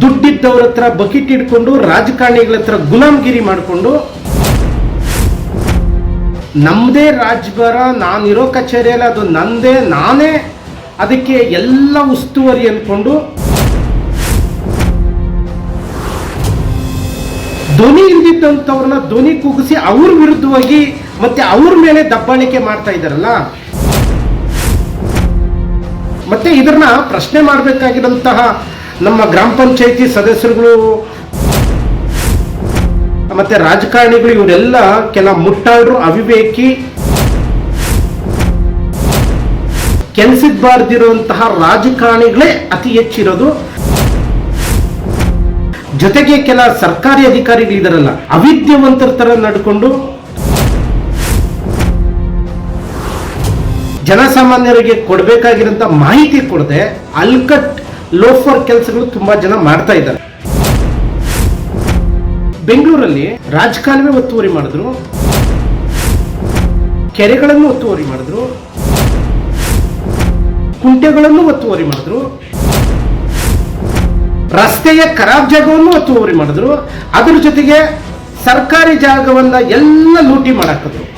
ದುಡ್ಡಿದ್ದವ್ರ ಹತ್ರ ಬಕಿಟ್ ಇಟ್ಕೊಂಡು ರಾಜಕಾರಣಿಗಳ ಹತ್ರ ಗುಲಾಮ್ಗಿರಿ ಮಾಡಿಕೊಂಡು ನಮ್ಮದೇ ರಾಜ್ಭರ ನಾನಿರೋ ಕಚೇರಿಯಲ್ಲಿ ಅದು ನಂದೇ, ನಾನೇ ಅದಕ್ಕೆ ಎಲ್ಲ ಉಸ್ತುವಾರಿ ಅಂದ್ಕೊಂಡು ಧ್ವನಿ ಇಲ್ದಿದ್ದಂಥವ್ರನ್ನ ಧ್ವನಿ ಕುಗ್ಗಿಸಿ ಅವ್ರ ವಿರುದ್ಧವಾಗಿ ಮತ್ತೆ ಅವ್ರ ಮೇಲೆ ದಬ್ಬಾಳಿಕೆ ಮಾಡ್ತಾ ಇದ್ದಾರಲ್ಲ? ಮತ್ತೆ ಇದನ್ನ ಪ್ರಶ್ನೆ ಮಾಡಬೇಕಾಗಿರೋಂತಹ ನಮ್ಮ ಗ್ರಾಮ ಪಂಚಾಯಿತಿ ಸದಸ್ಯರುಗಳು, ಮತ್ತೆ ರಾಜಕಾರಣಿಗಳು, ಇವರೆಲ್ಲ ಕೆಲ ಮುಟ್ಟಾಳ್ರು, ಅವಿವೇಕಿ ಕೆಲ್ಸಬಾರ್ದಿರುವಂತಹ ರಾಜಕಾರಣಿಗಳೇ ಅತಿ ಹೆಚ್ಚಿರೋದು. ಜೊತೆಗೆ ಕೆಲ ಸರ್ಕಾರಿ ಅಧಿಕಾರಿಗಳು ಇದರಲ್ಲ ಅವಿದ್ಯಾವಂತರ ತರ ನಡ್ಕೊಂಡು, ಜನಸಾಮಾನ್ಯರಿಗೆ ಕೊಡಬೇಕಾಗಿರೋಂಥ ಮಾಹಿತಿ ಕೊಡದೆ, ಅಲ್ಕಟ್ ಲೋಫರ್ ಕೆಲಸಗಳು ತುಂಬಾ ಜನ ಮಾಡ್ತಾ ಇದ್ದಾರೆ. ಬೆಂಗಳೂರಲ್ಲಿ ರಾಜಕಾಲುವೆ ಒತ್ತುವರಿ ಮಾಡಿದ್ರು. ಕೆರೆಗಳನ್ನು ಒತ್ತುವರಿ ಮಾಡಿದ್ರು. ಕುಂಟೆಗಳನ್ನು ಒತ್ತುವರಿ ಮಾಡಿದ್ರು. ರಸ್ತೆಯ ಖರಾಬ್ ಜಾಗವನ್ನು ಒತ್ತುವರಿ ಮಾಡಿದ್ರು. ಅದ್ರ ಜೊತೆಗೆ ಸರ್ಕಾರಿ ಜಾಗವನ್ನ ಎಲ್ಲ ಲೂಟಿ ಮಾಡಾಕಿದ್ರು.